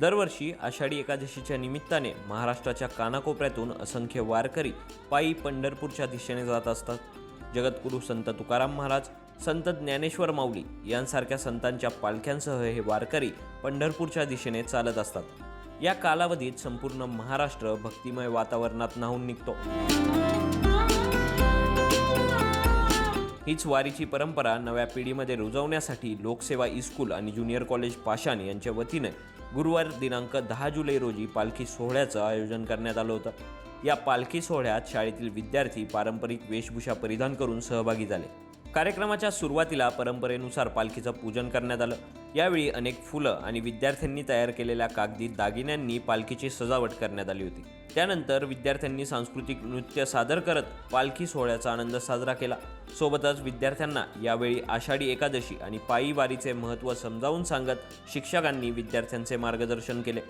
दरवर्षी आषाढी एकादशीच्या निमित्ताने महाराष्ट्राच्या कानाकोपऱ्यातून असंख्य वारकरी पायी पंढरपूरच्या दिशेने जात असतात. जगद्गुरू संत तुकाराम महाराज संत ज्ञानेश्वर माऊली यांसारख्या संतांच्या पालख्यांसह हे वारकरी पंढरपूरच्या दिशेने चालत असतात. या कालावधीत संपूर्ण महाराष्ट्र भक्तिमय वातावरणात न्हावून निघतो. हीच वारीची परंपरा नव्या पिढीमध्ये रुजवण्यासाठी लोकसेवा इस्कूल आणि ज्युनियर कॉलेज पाषाण यांच्या वतीने गुरुवार दिनांक दहा जुलै रोजी पालखी सोहळ्याचं आयोजन करण्यात आलं होतं. या पालखी सोहळ्यात शाळेतील विद्यार्थी पारंपरिक वेशभूषा परिधान करून सहभागी झाले. कार्यक्रमाच्या सुरुवातीला परंपरेनुसार पालखीचं पूजन करण्यात आलं. यावेळी अनेक फुलं आणि विद्यार्थ्यांनी तयार केलेल्या कागदी दागिन्यांनी पालखीची सजावट करण्यात आली होती. त्यानंतर विद्यार्थ्यांनी सांस्कृतिक नृत्य सादर करत पालखी सोहळ्याचा आनंद साजरा केला. सोबतच विद्यार्थ्यांना यावेळी आषाढी एकादशी आणि पायी वारीचे महत्त्व समजावून सांगत शिक्षकांनी विद्यार्थ्यांचे मार्गदर्शन केले.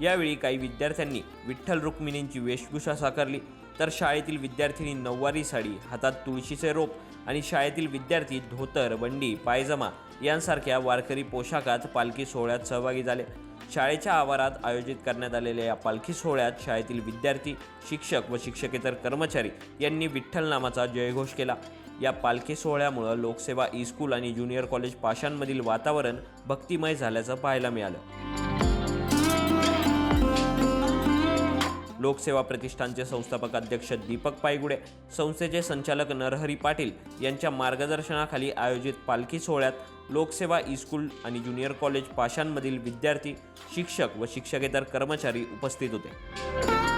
यावेळी काही विद्यार्थ्यांनी विठ्ठल रुक्मिणींची वेशभूषा साकारली. तर शाळेतील विद्यार्थिनी नऊवारी साडी हातात तुळशीचे रोप आणि शाळेतील विद्यार्थी धोतर बंडी पायजमा यांसारख्या वारकरी पोशाखात पालखी सोहळ्यात सहभागी झाले. शाळेच्या आवारात आयोजित करण्यात आलेल्या या पालखी सोहळ्यात शाळेतील विद्यार्थी शिक्षक व शिक्षकेतर कर्मचारी यांनी विठ्ठल नामाचा जयघोष केला. या पालखी सोहळ्यामुळं लोकसेवा ई स्कूल आणि ज्युनियर कॉलेज पाशांमधील वातावरण भक्तिमय झाल्याचं पाहायला मिळालं. लोकसेवा प्रतिष्ठानचे संस्थापक अध्यक्ष दीपक पायगुडे संस्थेचे संचालक नरहरी पाटील यांच्या मार्गदर्शनाखाली आयोजित पालखी सोहळ्यात लोकसेवा इस्कूल आणि ज्युनियर कॉलेज पाशांमधील विद्यार्थी शिक्षक व शिक्षकेतर कर्मचारी उपस्थित होते.